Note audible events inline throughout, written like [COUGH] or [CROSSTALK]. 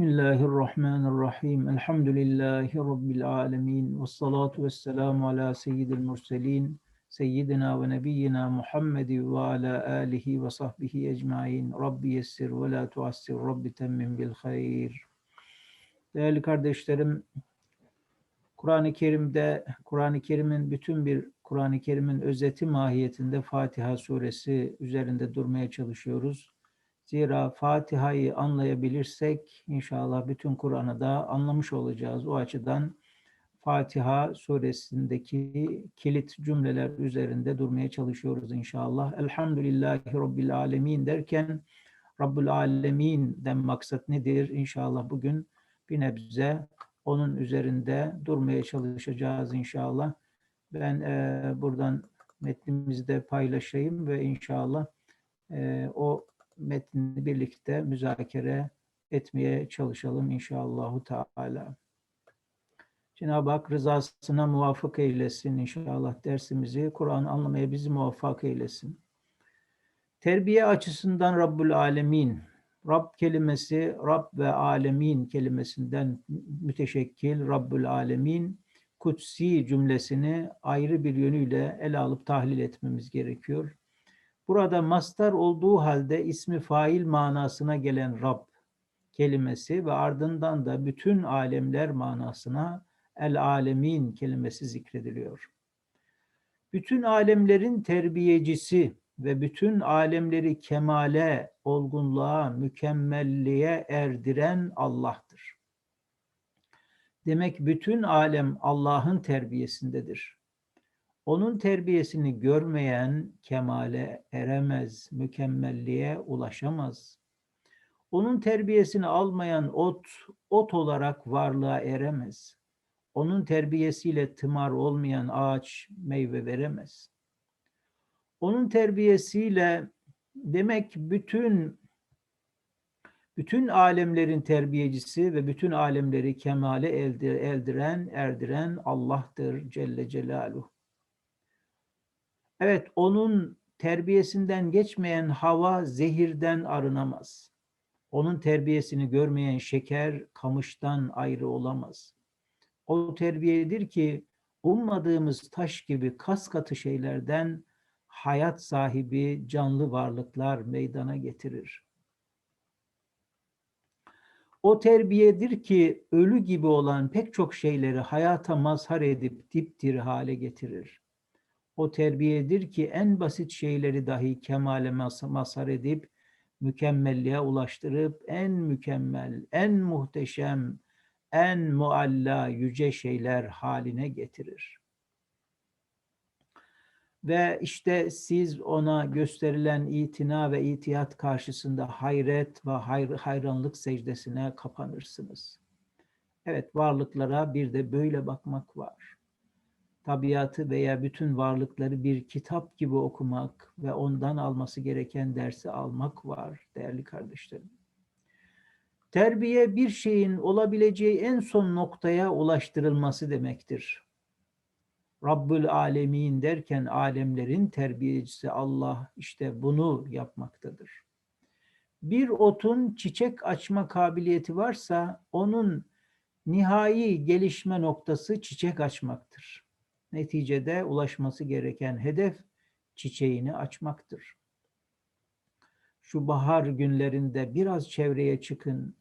Bismillahirrahmanirrahim. Elhamdülillahi Rabbil alemin. Ve salatu ve selamu ala seyyidil murselin. Seyyidina ve nebiyyina Muhammedi ve ala alihi ve sahbihi ecmain. Rabbi yessir ve la tuassir. Rabbi temmim bil hayr. Değerli kardeşlerim, Kur'an-ı Kerim'de, Kur'an-ı Kerim'in bütün bir Kur'an-ı Kerim'in özeti mahiyetinde Fatiha suresi üzerinde durmaya çalışıyoruz. Zira Fatiha'yı anlayabilirsek inşallah bütün Kur'an'ı da anlamış olacağız. O açıdan Fatiha suresindeki kilit cümleler üzerinde durmaya çalışıyoruz inşallah. Elhamdülillahi Rabbil Alemin derken Rabbul Alemin'den maksat nedir? İnşallah bugün bir nebze onun üzerinde durmaya çalışacağız inşallah. Ben e, buradan metnimizde paylaşayım ve inşallah e, o metnini birlikte müzakere etmeye çalışalım inşallahu teala. Cenab-ı Hak rızasına muvaffak eylesin inşallah dersimizi. Kur'an anlamaya bizi muvaffak eylesin. Terbiye açısından Rabbul Alemin. Rab kelimesi Rab ve Alemin kelimesinden müteşekkil Rabbul Alemin kutsi cümlesini ayrı bir yönüyle ele alıp tahlil etmemiz gerekiyor. Burada mastar olduğu halde ismi fail manasına gelen Rab kelimesi ve ardından da bütün alemler manasına el alemin kelimesi zikrediliyor. Bütün alemlerin terbiyecisi ve bütün alemleri kemale, olgunluğa, mükemmelliğe erdiren Allah'tır. Demek bütün alem Allah'ın terbiyesindedir. Onun terbiyesini görmeyen kemale eremez, mükemmelliğe ulaşamaz. Onun terbiyesini almayan ot, ot olarak varlığa eremez. Onun terbiyesiyle tımar olmayan ağaç meyve veremez. Onun terbiyesiyle demek bütün bütün alemlerin terbiyecisi ve bütün alemleri kemale eldiren, erdiren Allah'tır Celle Celaluhu. Evet, onun terbiyesinden geçmeyen hava zehirden arınamaz. Onun terbiyesini görmeyen şeker kamıştan ayrı olamaz. O terbiyedir ki ummadığımız taş gibi kas katı şeylerden hayat sahibi canlı varlıklar meydana getirir. O terbiyedir ki ölü gibi olan pek çok şeyleri hayata mazhar edip diptir hale getirir. O terbiyedir ki en basit şeyleri dahi kemale mazhar edip mükemmelliğe ulaştırıp en mükemmel, en muhteşem, en mualla yüce şeyler haline getirir. Ve işte siz ona gösterilen itina ve itiyat karşısında hayret ve hayr hayranlık secdesine kapanırsınız. Evet varlıklara bir de böyle bakmak var. Tabiatı veya bütün varlıkları bir kitap gibi okumak ve ondan alması gereken dersi almak var değerli kardeşlerim. Terbiye bir şeyin olabileceği en son noktaya ulaştırılması demektir. Rabbül Alemin derken alemlerin terbiyecisi Allah işte bunu yapmaktadır. Bir otun çiçek açma kabiliyeti varsa onun nihai gelişme noktası çiçek açmaktır. Neticede ulaşması gereken hedef çiçeğini açmaktır. Şu bahar günlerinde biraz çevreye çıkın,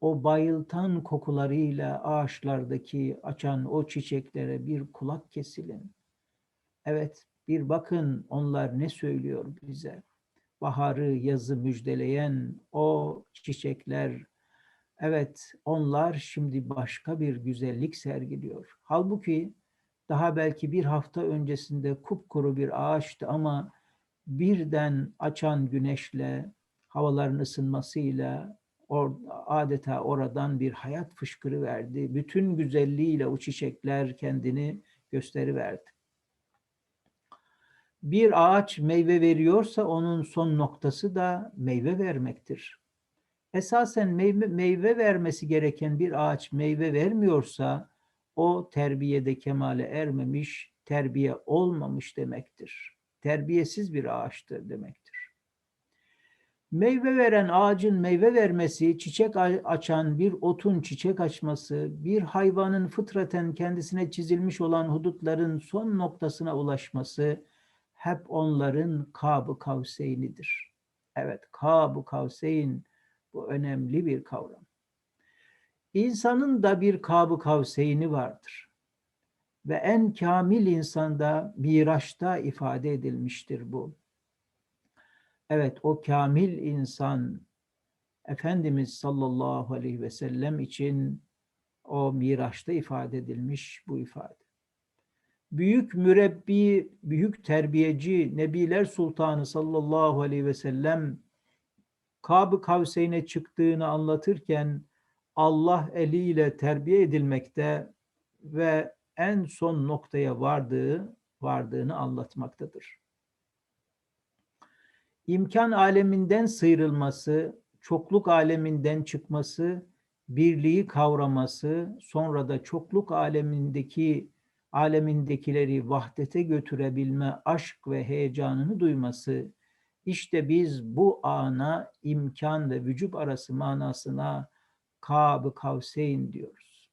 o bayıltan kokularıyla ağaçlardaki açan o çiçeklere bir kulak kesilin. Evet, bir bakın onlar ne söylüyor bize. Baharı, yazı müjdeleyen o çiçekler, evet onlar şimdi başka bir güzellik sergiliyor. Halbuki daha belki bir hafta öncesinde kupkuru bir ağaçtı ama birden açan güneşle, havaların ısınmasıyla or, adeta oradan bir hayat fışkırı verdi. Bütün güzelliğiyle o çiçekler kendini gösteriverdi. Bir ağaç meyve veriyorsa onun son noktası da meyve vermektir. Esasen meyve, meyve vermesi gereken bir ağaç meyve vermiyorsa o terbiyede kemale ermemiş, terbiye olmamış demektir. Terbiyesiz bir ağaçtır demektir. Meyve veren ağacın meyve vermesi, çiçek açan bir otun çiçek açması, bir hayvanın fıtraten kendisine çizilmiş olan hudutların son noktasına ulaşması hep onların kabı kavseynidir. Evet, kabı kavseyn bu önemli bir kavram. İnsanın da bir kabı kavseyni vardır. Ve en kamil insanda Miraç'ta ifade edilmiştir bu. Evet o kamil insan Efendimiz sallallahu aleyhi ve sellem için o Miraç'ta ifade edilmiş bu ifade. Büyük mürebbi, büyük terbiyeci Nebiler Sultanı sallallahu aleyhi ve sellem Kab-ı Kavseyn'e çıktığını anlatırken Allah eliyle terbiye edilmekte ve en son noktaya vardığı vardığını anlatmaktadır. İmkan aleminden sıyrılması, çokluk aleminden çıkması, birliği kavraması, sonra da çokluk alemindeki alemindekileri vahdete götürebilme aşk ve heyecanını duyması, işte biz bu ana imkan ve vücub arası manasına Kab-ı Kavseyn diyoruz.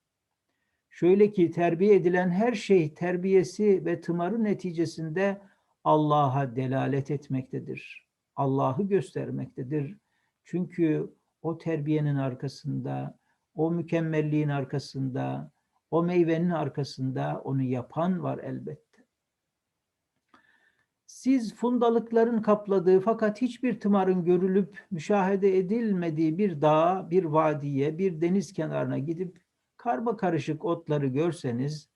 Şöyle ki terbiye edilen her şey terbiyesi ve tımarı neticesinde Allah'a delalet etmektedir. Allah'ı göstermektedir. Çünkü o terbiyenin arkasında, o mükemmelliğin arkasında, o meyvenin arkasında onu yapan var elbette. Siz fundalıkların kapladığı fakat hiçbir tımarın görülüp müşahede edilmediği bir dağa, bir vadiye, bir deniz kenarına gidip karma karışık otları görseniz,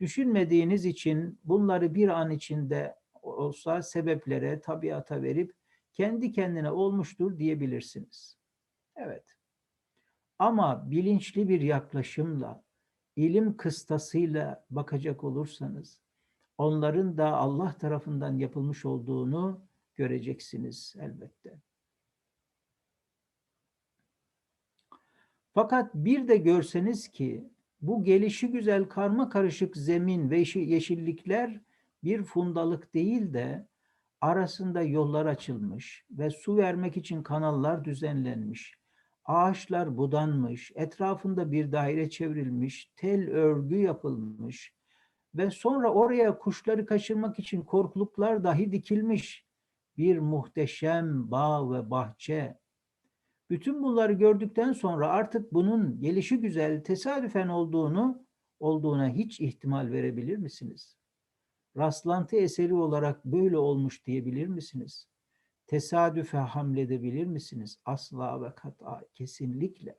düşünmediğiniz için bunları bir an içinde olsa sebeplere, tabiata verip kendi kendine olmuştur diyebilirsiniz. Evet. Ama bilinçli bir yaklaşımla, ilim kıstasıyla bakacak olursanız, onların da Allah tarafından yapılmış olduğunu göreceksiniz elbette. Fakat bir de görseniz ki bu gelişi güzel karma karışık zemin ve yeşillikler bir fundalık değil de arasında yollar açılmış ve su vermek için kanallar düzenlenmiş. Ağaçlar budanmış, etrafında bir daire çevrilmiş, tel örgü yapılmış ve sonra oraya kuşları kaçırmak için korkuluklar dahi dikilmiş bir muhteşem bağ ve bahçe. Bütün bunları gördükten sonra artık bunun gelişi güzel tesadüfen olduğunu olduğuna hiç ihtimal verebilir misiniz? rastlantı eseri olarak böyle olmuş diyebilir misiniz? Tesadüfe hamledebilir misiniz? Asla ve kat'a kesinlikle.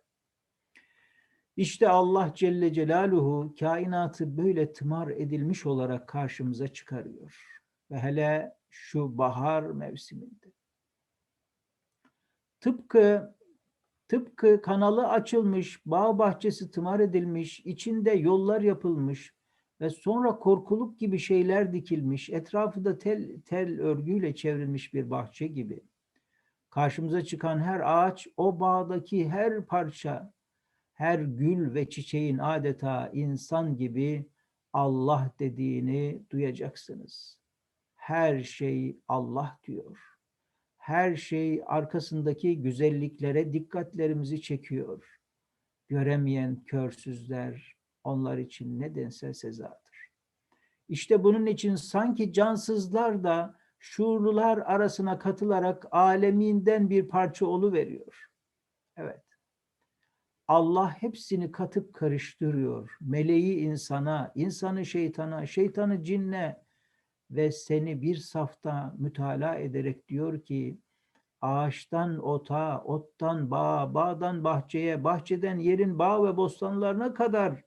İşte Allah Celle Celaluhu kainatı böyle tımar edilmiş olarak karşımıza çıkarıyor. Ve hele şu bahar mevsiminde. Tıpkı tıpkı kanalı açılmış, bağ bahçesi tımar edilmiş, içinde yollar yapılmış, ve sonra korkuluk gibi şeyler dikilmiş, etrafı da tel, tel örgüyle çevrilmiş bir bahçe gibi. Karşımıza çıkan her ağaç, o bağdaki her parça, her gül ve çiçeğin adeta insan gibi Allah dediğini duyacaksınız. Her şey Allah diyor. Her şey arkasındaki güzelliklere dikkatlerimizi çekiyor. Göremeyen körsüzler, onlar için nedense sezadır. İşte bunun için sanki cansızlar da şuurlular arasına katılarak aleminden bir parça olu veriyor. Evet. Allah hepsini katıp karıştırıyor. Meleği insana, insanı şeytana, şeytanı cinne ve seni bir safta mütalaa ederek diyor ki ağaçtan ota, ottan bağa, bağdan bahçeye, bahçeden yerin bağ ve bostanlarına kadar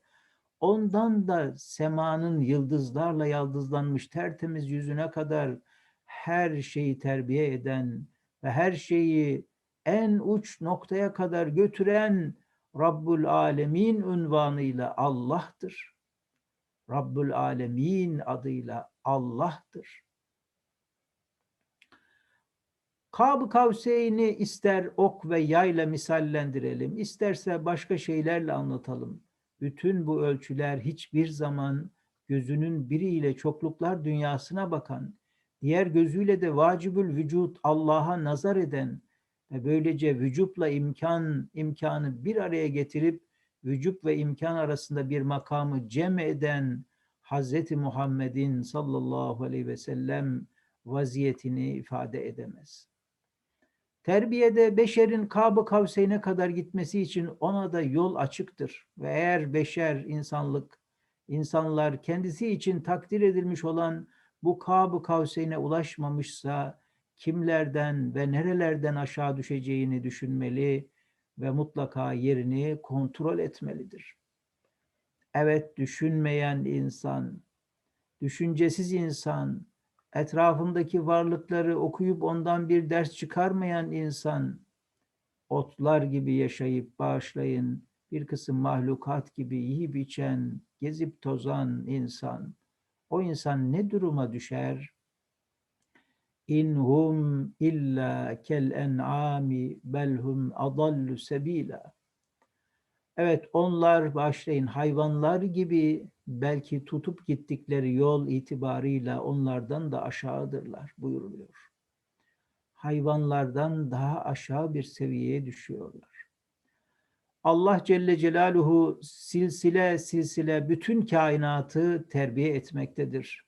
Ondan da semanın yıldızlarla yaldızlanmış tertemiz yüzüne kadar her şeyi terbiye eden ve her şeyi en uç noktaya kadar götüren Rabbul Alemin unvanıyla Allah'tır. Rabbul Alemin adıyla Allah'tır. Kab-ı Kavseyni ister ok ve yayla misallendirelim, isterse başka şeylerle anlatalım bütün bu ölçüler hiçbir zaman gözünün biriyle çokluklar dünyasına bakan, diğer gözüyle de vacibül vücut Allah'a nazar eden böylece vücutla imkan imkanı bir araya getirip vücut ve imkan arasında bir makamı cem eden Hazreti Muhammed'in sallallahu aleyhi ve sellem vaziyetini ifade edemez. Terbiyede beşerin kabı kavseyne kadar gitmesi için ona da yol açıktır. Ve eğer beşer, insanlık, insanlar kendisi için takdir edilmiş olan bu kabı kavseyne ulaşmamışsa kimlerden ve nerelerden aşağı düşeceğini düşünmeli ve mutlaka yerini kontrol etmelidir. Evet düşünmeyen insan, düşüncesiz insan, etrafındaki varlıkları okuyup ondan bir ders çıkarmayan insan, otlar gibi yaşayıp bağışlayın, bir kısım mahlukat gibi yiyip içen, gezip tozan insan, o insan ne duruma düşer? İnhum illa kel en'ami belhum adallu sebila. Evet onlar başlayın hayvanlar gibi belki tutup gittikleri yol itibarıyla onlardan da aşağıdırlar buyuruluyor. Hayvanlardan daha aşağı bir seviyeye düşüyorlar. Allah Celle Celaluhu silsile silsile bütün kainatı terbiye etmektedir.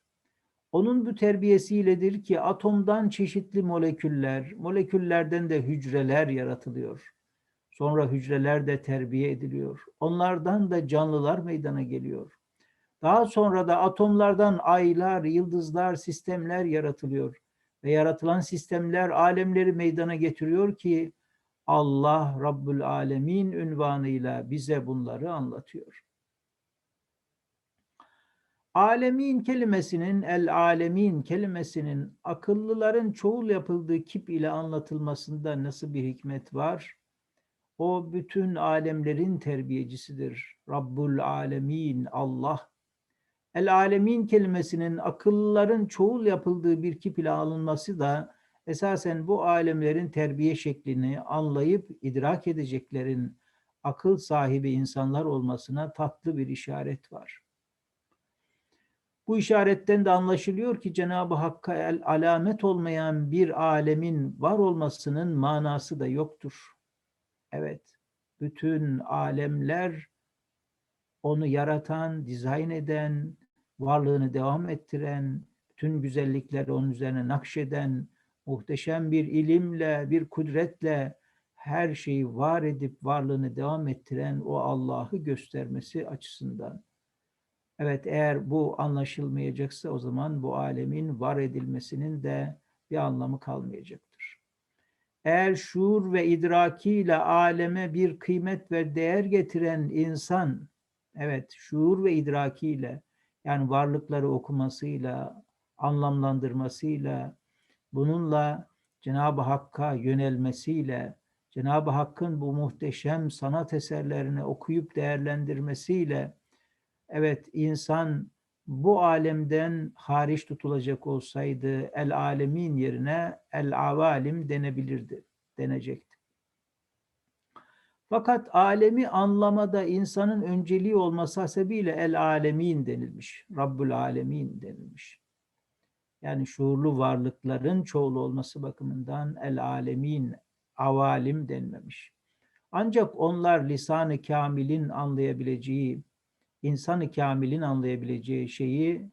Onun bu terbiyesiyledir ki atomdan çeşitli moleküller, moleküllerden de hücreler yaratılıyor. Sonra hücreler de terbiye ediliyor. Onlardan da canlılar meydana geliyor. Daha sonra da atomlardan aylar, yıldızlar, sistemler yaratılıyor. Ve yaratılan sistemler alemleri meydana getiriyor ki Allah Rabbül Alemin ünvanıyla bize bunları anlatıyor. Alemin kelimesinin, el alemin kelimesinin akıllıların çoğul yapıldığı kip ile anlatılmasında nasıl bir hikmet var? O bütün alemlerin terbiyecisidir. Rabbul alemin, Allah. El alemin kelimesinin akıllıların çoğul yapıldığı bir kip ile alınması da esasen bu alemlerin terbiye şeklini anlayıp idrak edeceklerin akıl sahibi insanlar olmasına tatlı bir işaret var. Bu işaretten de anlaşılıyor ki Cenab-ı Hakk'a el alamet olmayan bir alemin var olmasının manası da yoktur. Evet, bütün alemler onu yaratan, dizayn eden, varlığını devam ettiren, bütün güzellikleri onun üzerine nakşeden, muhteşem bir ilimle, bir kudretle her şeyi var edip varlığını devam ettiren o Allah'ı göstermesi açısından. Evet eğer bu anlaşılmayacaksa o zaman bu alemin var edilmesinin de bir anlamı kalmayacaktır. Eğer şuur ve idrakiyle aleme bir kıymet ve değer getiren insan, evet şuur ve idrakiyle yani varlıkları okumasıyla, anlamlandırmasıyla, bununla Cenab-ı Hakk'a yönelmesiyle, Cenab-ı Hakk'ın bu muhteşem sanat eserlerini okuyup değerlendirmesiyle, evet insan bu alemden hariç tutulacak olsaydı el alemin yerine el avalim denebilirdi, denecekti. Fakat alemi anlamada insanın önceliği olması hasebiyle el alemin denilmiş. Rabbul alemin denilmiş. Yani şuurlu varlıkların çoğulu olması bakımından el alemin, avalim denmemiş. Ancak onlar lisanı kamilin anlayabileceği, insanı kamilin anlayabileceği şeyi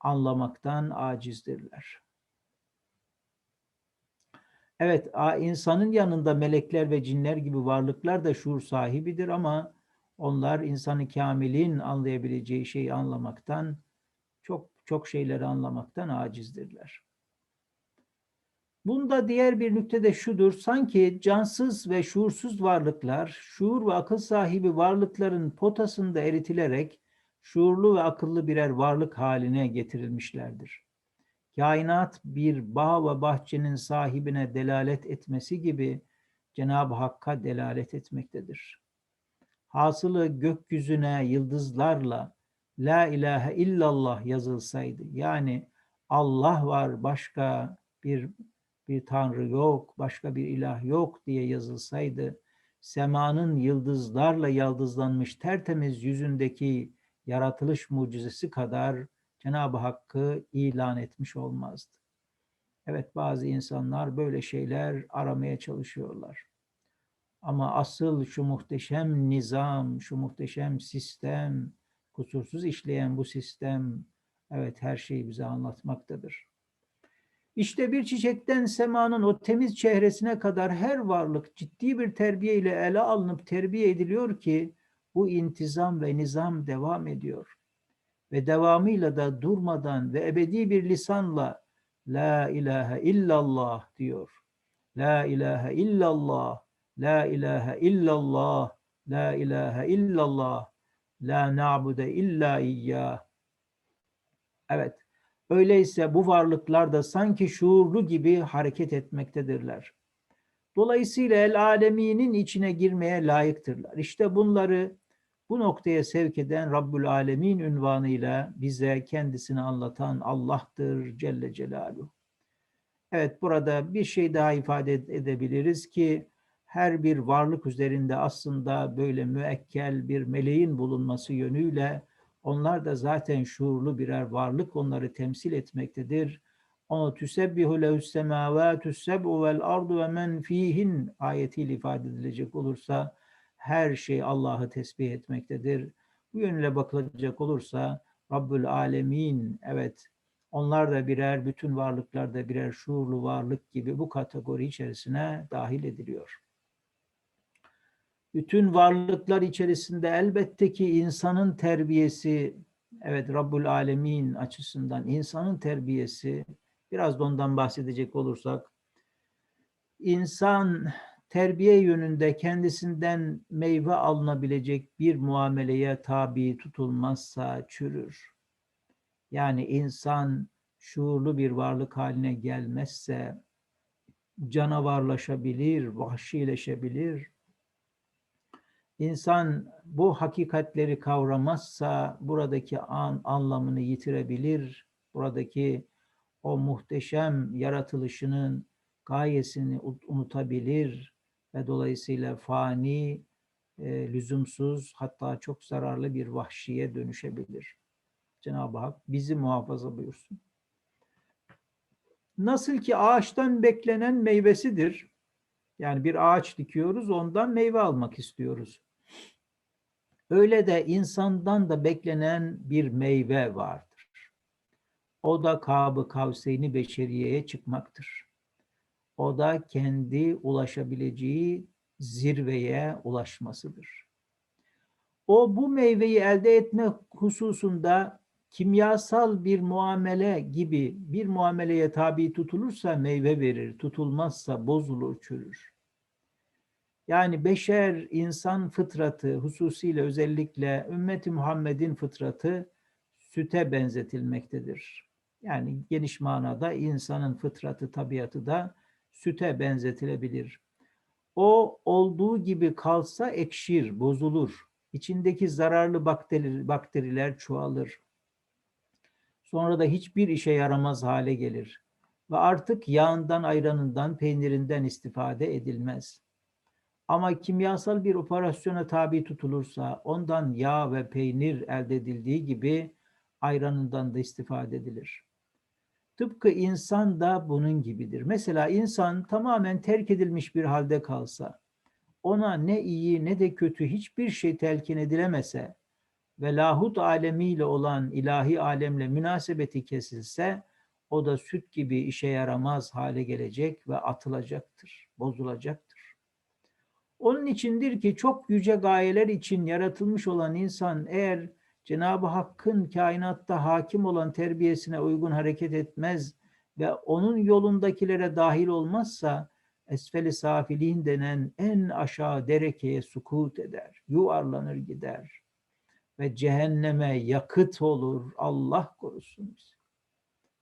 anlamaktan acizdirler. Evet, insanın yanında melekler ve cinler gibi varlıklar da şuur sahibidir ama onlar insanı kamilin anlayabileceği şeyi anlamaktan, çok çok şeyleri anlamaktan acizdirler. Bunda diğer bir nükte de şudur, sanki cansız ve şuursuz varlıklar, şuur ve akıl sahibi varlıkların potasında eritilerek şuurlu ve akıllı birer varlık haline getirilmişlerdir. Kainat bir bağ ve bahçenin sahibine delalet etmesi gibi Cenab-ı Hakk'a delalet etmektedir. Hasılı gökyüzüne yıldızlarla La ilahe illallah yazılsaydı, yani Allah var başka bir bir tanrı yok, başka bir ilah yok diye yazılsaydı, semanın yıldızlarla yıldızlanmış tertemiz yüzündeki yaratılış mucizesi kadar Cenab-ı Hakk'ı ilan etmiş olmazdı. Evet bazı insanlar böyle şeyler aramaya çalışıyorlar. Ama asıl şu muhteşem nizam, şu muhteşem sistem, kusursuz işleyen bu sistem, evet her şeyi bize anlatmaktadır. İşte bir çiçekten semanın o temiz çehresine kadar her varlık ciddi bir terbiye ile ele alınıp terbiye ediliyor ki bu intizam ve nizam devam ediyor. Ve devamıyla da durmadan ve ebedi bir lisanla La ilahe illallah diyor. La ilahe illallah, la ilahe illallah, la ilahe illallah, la na'bude illa iyyah. Evet, öyleyse bu varlıklar da sanki şuurlu gibi hareket etmektedirler. Dolayısıyla el aleminin içine girmeye layıktırlar. İşte bunları bu noktaya sevk eden Rabbül Alemin ünvanıyla bize kendisini anlatan Allah'tır Celle Celaluhu. Evet burada bir şey daha ifade edebiliriz ki her bir varlık üzerinde aslında böyle müekkel bir meleğin bulunması yönüyle onlar da zaten şuurlu birer varlık onları temsil etmektedir. Onu tüsebbihu lehus semavatu seb'u vel ardu ve men fihin ayetiyle ifade edilecek olursa her şey Allah'ı tesbih etmektedir. Bu yönüyle bakılacak olursa Rabbül Alemin evet onlar da birer bütün varlıklar da birer şuurlu varlık gibi bu kategori içerisine dahil ediliyor. Bütün varlıklar içerisinde elbette ki insanın terbiyesi evet Rabbül Alemin açısından insanın terbiyesi biraz da ondan bahsedecek olursak insan terbiye yönünde kendisinden meyve alınabilecek bir muameleye tabi tutulmazsa çürür. Yani insan şuurlu bir varlık haline gelmezse canavarlaşabilir, vahşileşebilir. İnsan bu hakikatleri kavramazsa buradaki an, anlamını yitirebilir. Buradaki o muhteşem yaratılışının gayesini unutabilir ve dolayısıyla fani, e, lüzumsuz hatta çok zararlı bir vahşiye dönüşebilir. Cenab-ı Hak bizi muhafaza buyursun. Nasıl ki ağaçtan beklenen meyvesidir. Yani bir ağaç dikiyoruz, ondan meyve almak istiyoruz. Öyle de insandan da beklenen bir meyve vardır. O da kabı kavseyni beşeriyeye çıkmaktır. O da kendi ulaşabileceği zirveye ulaşmasıdır. O bu meyveyi elde etme hususunda kimyasal bir muamele gibi bir muameleye tabi tutulursa meyve verir, tutulmazsa bozulur, çürür. Yani beşer insan fıtratı hususiyle özellikle ümmeti Muhammed'in fıtratı süte benzetilmektedir. Yani geniş manada insanın fıtratı, tabiatı da süte benzetilebilir. O olduğu gibi kalsa ekşir, bozulur. İçindeki zararlı bakteri, bakteriler çoğalır. Sonra da hiçbir işe yaramaz hale gelir. Ve artık yağından, ayranından, peynirinden istifade edilmez. Ama kimyasal bir operasyona tabi tutulursa ondan yağ ve peynir elde edildiği gibi ayranından da istifade edilir. Tıpkı insan da bunun gibidir. Mesela insan tamamen terk edilmiş bir halde kalsa, ona ne iyi ne de kötü hiçbir şey telkin edilemese ve lahut alemiyle olan ilahi alemle münasebeti kesilse, o da süt gibi işe yaramaz hale gelecek ve atılacaktır, bozulacaktır. Onun içindir ki çok yüce gayeler için yaratılmış olan insan eğer Cenab-ı Hakk'ın kainatta hakim olan terbiyesine uygun hareket etmez ve onun yolundakilere dahil olmazsa esfeli safilin denen en aşağı derekeye sukut eder, yuvarlanır gider ve cehenneme yakıt olur. Allah korusun bizi.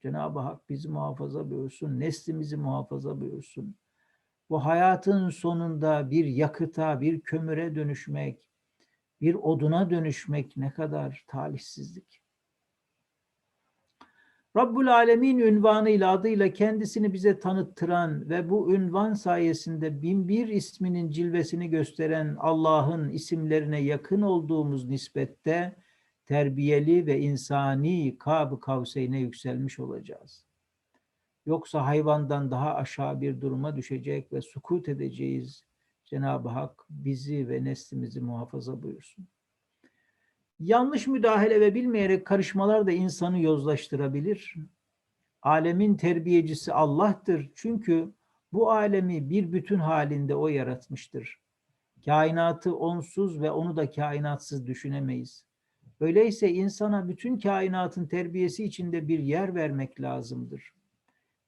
Cenab-ı Hak bizi muhafaza buyursun, neslimizi muhafaza buyursun. Bu hayatın sonunda bir yakıta, bir kömüre dönüşmek, bir oduna dönüşmek ne kadar talihsizlik. Rabbul Alemin ünvanıyla adıyla kendisini bize tanıttıran ve bu ünvan sayesinde bin bir isminin cilvesini gösteren Allah'ın isimlerine yakın olduğumuz nispette terbiyeli ve insani kab-ı kavseyne yükselmiş olacağız. Yoksa hayvandan daha aşağı bir duruma düşecek ve sukut edeceğiz. Cenab-ı Hak bizi ve neslimizi muhafaza buyursun. Yanlış müdahale ve bilmeyerek karışmalar da insanı yozlaştırabilir. Alemin terbiyecisi Allah'tır. Çünkü bu alemi bir bütün halinde O yaratmıştır. Kainatı onsuz ve onu da kainatsız düşünemeyiz. Öyleyse insana bütün kainatın terbiyesi içinde bir yer vermek lazımdır.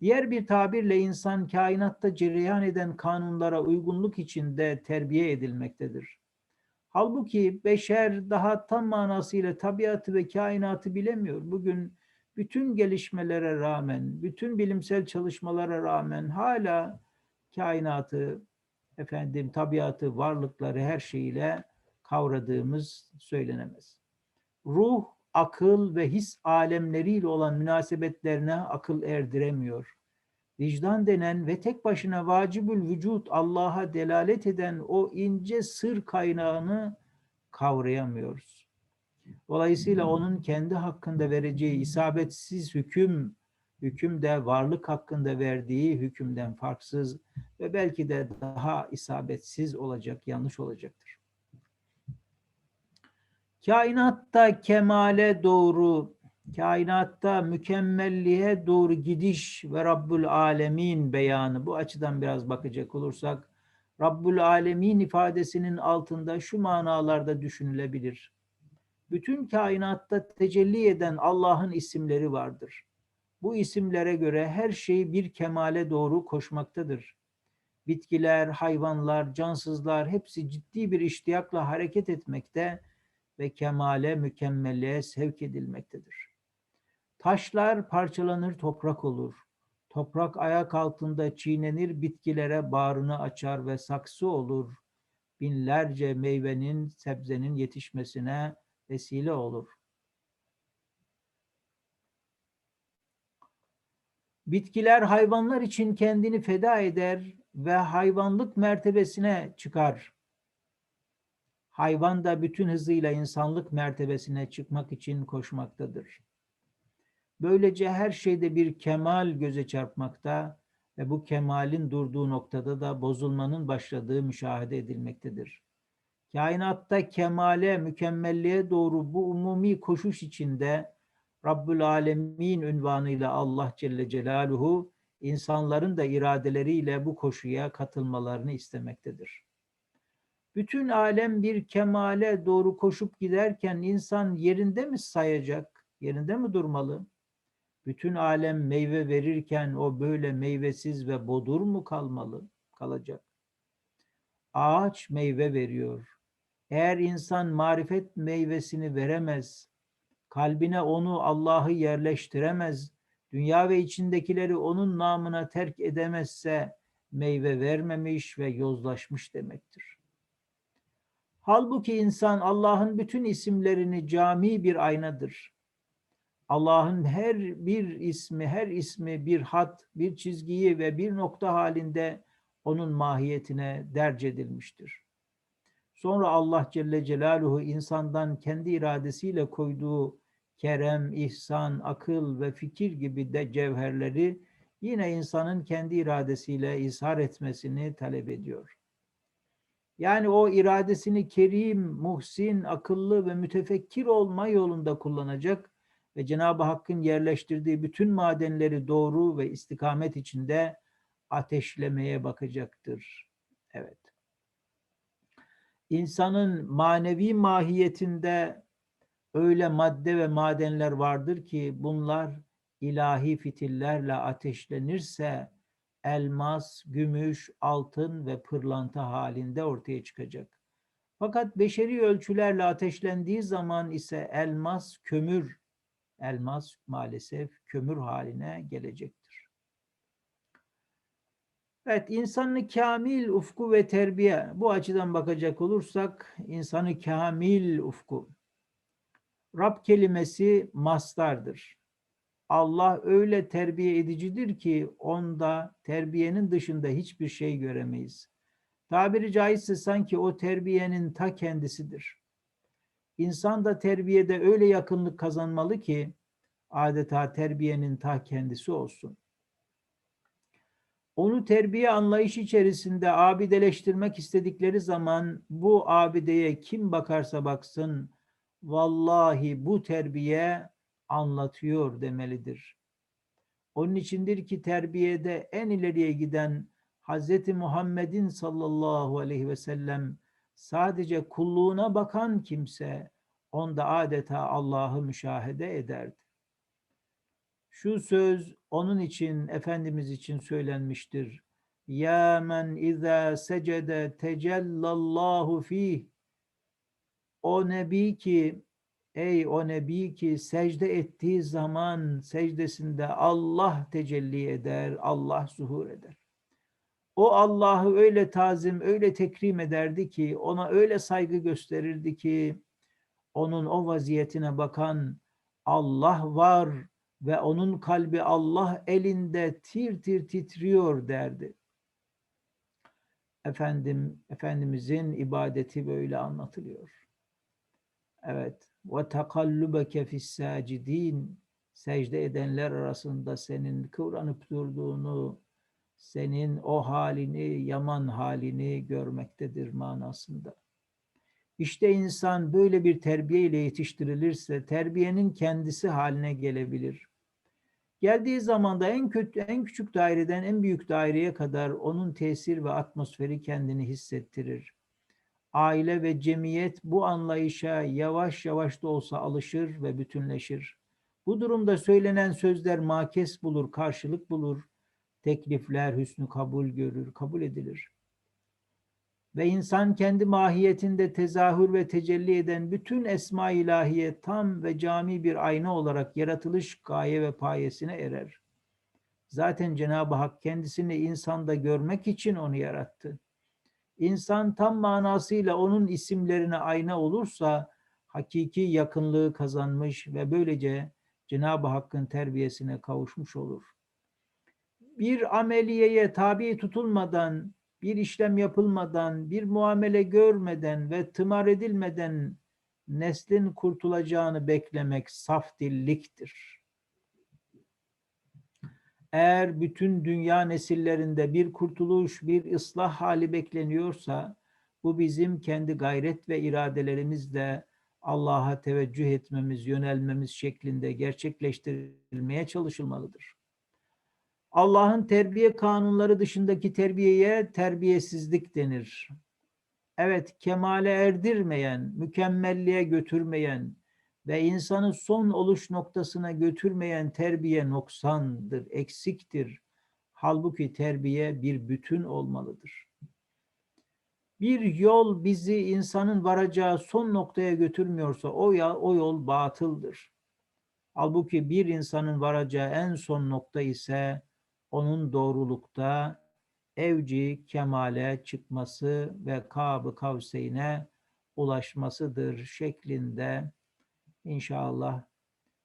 Diğer bir tabirle insan kainatta cereyan eden kanunlara uygunluk içinde terbiye edilmektedir. Halbuki beşer daha tam manasıyla tabiatı ve kainatı bilemiyor. Bugün bütün gelişmelere rağmen, bütün bilimsel çalışmalara rağmen hala kainatı, efendim tabiatı, varlıkları her şeyiyle kavradığımız söylenemez. Ruh, akıl ve his alemleriyle olan münasebetlerine akıl erdiremiyor. Vicdan denen ve tek başına vacibül vücut Allah'a delalet eden o ince sır kaynağını kavrayamıyoruz. Dolayısıyla onun kendi hakkında vereceği isabetsiz hüküm, hüküm de varlık hakkında verdiği hükümden farksız ve belki de daha isabetsiz olacak, yanlış olacaktır. Kainatta kemale doğru, kainatta mükemmelliğe doğru gidiş ve Rabbül Alemin beyanı. Bu açıdan biraz bakacak olursak, Rabbül Alemin ifadesinin altında şu manalarda düşünülebilir. Bütün kainatta tecelli eden Allah'ın isimleri vardır. Bu isimlere göre her şey bir kemale doğru koşmaktadır. Bitkiler, hayvanlar, cansızlar hepsi ciddi bir iştiyakla hareket etmekte ve kemale, mükemmelliğe sevk edilmektedir. Taşlar parçalanır, toprak olur. Toprak ayak altında çiğnenir, bitkilere bağrını açar ve saksı olur. Binlerce meyvenin, sebzenin yetişmesine vesile olur. Bitkiler hayvanlar için kendini feda eder ve hayvanlık mertebesine çıkar. Hayvan da bütün hızıyla insanlık mertebesine çıkmak için koşmaktadır. Böylece her şeyde bir kemal göze çarpmakta ve bu kemalin durduğu noktada da bozulmanın başladığı müşahede edilmektedir. Kainatta kemale, mükemmelliğe doğru bu umumi koşuş içinde Rabbül Alemin ünvanıyla Allah Celle Celaluhu insanların da iradeleriyle bu koşuya katılmalarını istemektedir. Bütün alem bir kemale doğru koşup giderken insan yerinde mi sayacak, yerinde mi durmalı? Bütün alem meyve verirken o böyle meyvesiz ve bodur mu kalmalı, kalacak? Ağaç meyve veriyor. Eğer insan marifet meyvesini veremez, kalbine onu Allah'ı yerleştiremez, dünya ve içindekileri onun namına terk edemezse meyve vermemiş ve yozlaşmış demektir. Halbuki insan Allah'ın bütün isimlerini cami bir aynadır. Allah'ın her bir ismi, her ismi bir hat, bir çizgiyi ve bir nokta halinde onun mahiyetine derc edilmiştir. Sonra Allah Celle Celaluhu insandan kendi iradesiyle koyduğu kerem, ihsan, akıl ve fikir gibi de cevherleri yine insanın kendi iradesiyle izhar etmesini talep ediyor. Yani o iradesini kerim, muhsin, akıllı ve mütefekkir olma yolunda kullanacak ve Cenab-ı Hakk'ın yerleştirdiği bütün madenleri doğru ve istikamet içinde ateşlemeye bakacaktır. Evet. İnsanın manevi mahiyetinde öyle madde ve madenler vardır ki bunlar ilahi fitillerle ateşlenirse elmas, gümüş, altın ve pırlanta halinde ortaya çıkacak. Fakat beşeri ölçülerle ateşlendiği zaman ise elmas kömür, elmas maalesef kömür haline gelecektir. Evet, insanı kamil ufku ve terbiye. Bu açıdan bakacak olursak, insanı kamil ufku. Rab kelimesi mastardır. Allah öyle terbiye edicidir ki onda terbiyenin dışında hiçbir şey göremeyiz. Tabiri caizse sanki o terbiyenin ta kendisidir. İnsan da terbiyede öyle yakınlık kazanmalı ki adeta terbiyenin ta kendisi olsun. Onu terbiye anlayış içerisinde abideleştirmek istedikleri zaman bu abideye kim bakarsa baksın vallahi bu terbiye anlatıyor demelidir. Onun içindir ki terbiyede en ileriye giden Hz. Muhammed'in sallallahu aleyhi ve sellem sadece kulluğuna bakan kimse onda adeta Allah'ı müşahede ederdi. Şu söz onun için, Efendimiz için söylenmiştir. Ya men izâ secede tecellallahu fih. O nebi ki, ey o nebi ki secde ettiği zaman secdesinde Allah tecelli eder, Allah zuhur eder. O Allah'ı öyle tazim, öyle tekrim ederdi ki, ona öyle saygı gösterirdi ki, onun o vaziyetine bakan Allah var ve onun kalbi Allah elinde tir tir titriyor derdi. Efendim, Efendimizin ibadeti böyle anlatılıyor. Evet. Ve takallubeke fis-sacidin secde edenler arasında senin kıvranıp durduğunu, senin o halini, yaman halini görmektedir manasında. İşte insan böyle bir terbiye ile yetiştirilirse terbiyenin kendisi haline gelebilir. Geldiği zaman da en kötü, en küçük daireden en büyük daireye kadar onun tesir ve atmosferi kendini hissettirir. Aile ve cemiyet bu anlayışa yavaş yavaş da olsa alışır ve bütünleşir. Bu durumda söylenen sözler makes bulur, karşılık bulur. Teklifler hüsnü kabul görür, kabul edilir. Ve insan kendi mahiyetinde tezahür ve tecelli eden bütün esma ilahiye tam ve cami bir ayna olarak yaratılış gaye ve payesine erer. Zaten Cenab-ı Hak kendisini insanda görmek için onu yarattı. İnsan tam manasıyla onun isimlerine ayna olursa hakiki yakınlığı kazanmış ve böylece Cenab-ı Hakk'ın terbiyesine kavuşmuş olur. Bir ameliyeye tabi tutulmadan bir işlem yapılmadan, bir muamele görmeden ve tımar edilmeden neslin kurtulacağını beklemek saf dilliktir. Eğer bütün dünya nesillerinde bir kurtuluş, bir ıslah hali bekleniyorsa, bu bizim kendi gayret ve iradelerimizle Allah'a teveccüh etmemiz, yönelmemiz şeklinde gerçekleştirilmeye çalışılmalıdır. Allah'ın terbiye kanunları dışındaki terbiyeye terbiyesizlik denir. Evet, kemale erdirmeyen, mükemmelliğe götürmeyen ve insanı son oluş noktasına götürmeyen terbiye noksandır, eksiktir. Halbuki terbiye bir bütün olmalıdır. Bir yol bizi insanın varacağı son noktaya götürmüyorsa o, ya, o yol batıldır. Halbuki bir insanın varacağı en son nokta ise onun doğrulukta evci kemale çıkması ve kabı kavseyne ulaşmasıdır şeklinde inşallah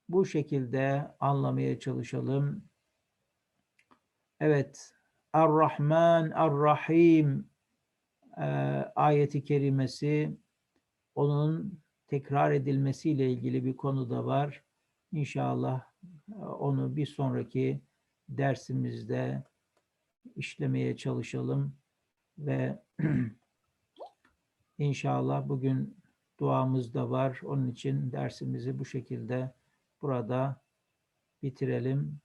bu şekilde anlamaya çalışalım. Evet, Ar-Rahman, Ar-Rahim e, ayeti kerimesi onun tekrar edilmesiyle ilgili bir konu da var. İnşallah e, onu bir sonraki dersimizde işlemeye çalışalım ve [CLEARS THROAT] inşallah bugün duamız da var. Onun için dersimizi bu şekilde burada bitirelim.